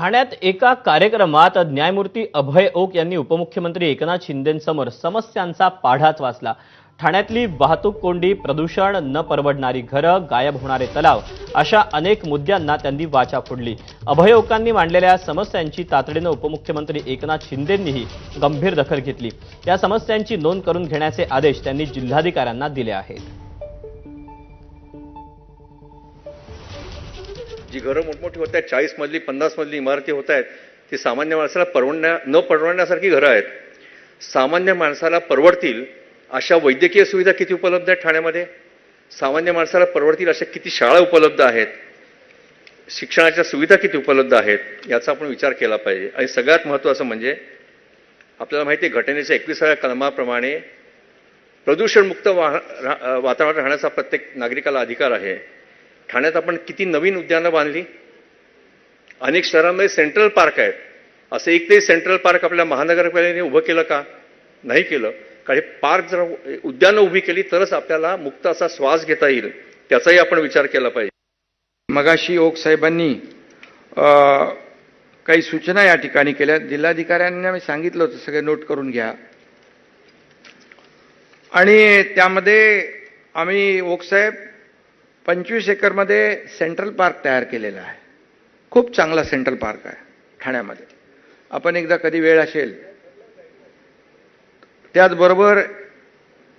ठाण्यात एका कार्यक्रमात न्यायमूर्ती अभय ओक यांनी उपमुख्यमंत्री एकनाथ शिंदेंसमोर समस्यांचा पाढाच वाचला. ठाण्यातली वाहतूक कोंडी प्रदूषण न परवडणारी घरं गायब होणारे तलाव अशा अनेक मुद्द्यांना त्यांनी वाचा फोडली. अभयोकांनी मांडलेल्या समस्यांची तातडीनं उपमुख्यमंत्री एकनाथ शिंदेंनीही गंभीर दखल घेतली. या समस्यांची नोंद करून घेण्याचे आदेश त्यांनी जिल्हाधिकाऱ्यांना दिले आहेत. जी घरं मोठमोठी होत आहेत चाळीस मजली पन्नास मजली इमारती होत आहेत ती सामान्य माणसाला परवडण्या न परवडण्यासारखी घरं आहेत. सामान्य माणसाला परवडतील अशा वैद्यकीय सुविधा किती उपलब्ध आहेत ठाण्यामध्ये? सामान्य माणसाला परवडतील अशा किती शाळा उपलब्ध आहेत? शिक्षणाच्या सुविधा किती उपलब्ध आहेत? याचा आपण विचार केला पाहिजे. आणि सगळ्यात महत्त्वाचं म्हणजे आपल्याला माहिती आहे घटनेच्या एकविसाव्या कलमाप्रमाणे प्रदूषणमुक्त वा वातावरण राहण्याचा प्रत्येक नागरिकाला अधिकार आहे. ठाण्यात आपण किती नवीन उद्यानं बांधली? अनेक शहरांमध्ये सेंट्रल पार्क आहेत. असं एक ते सेंट्रल पार्क आपल्या महानगरपालिकेने उभं केलं का? नाही केलं. कारण पार्क जर उद्यानं उभी केली तरच आपल्याला मुक्त असा श्वास घेता येईल. त्याचाही आपण विचार केला पाहिजे. मगाशी ओक साहेबांनी काही सूचना या ठिकाणी केल्या. जिल्हाधिकाऱ्यांना मी सांगितलं होतं सगळे नोट करून घ्या. आणि त्यामध्ये आम्ही ओक साहेब पंचवीस एकरमध्ये सेंट्रल पार्क तयार केलेला आहे. खूप चांगला सेंट्रल पार्क आहे ठाण्यामध्ये. आपण एकदा कधी वेळ असेल. त्याचबरोबर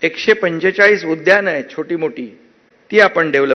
एकशे पंचेचाळीस उद्यानं आहेत छोटी मोठी ती आपण डेव्हलप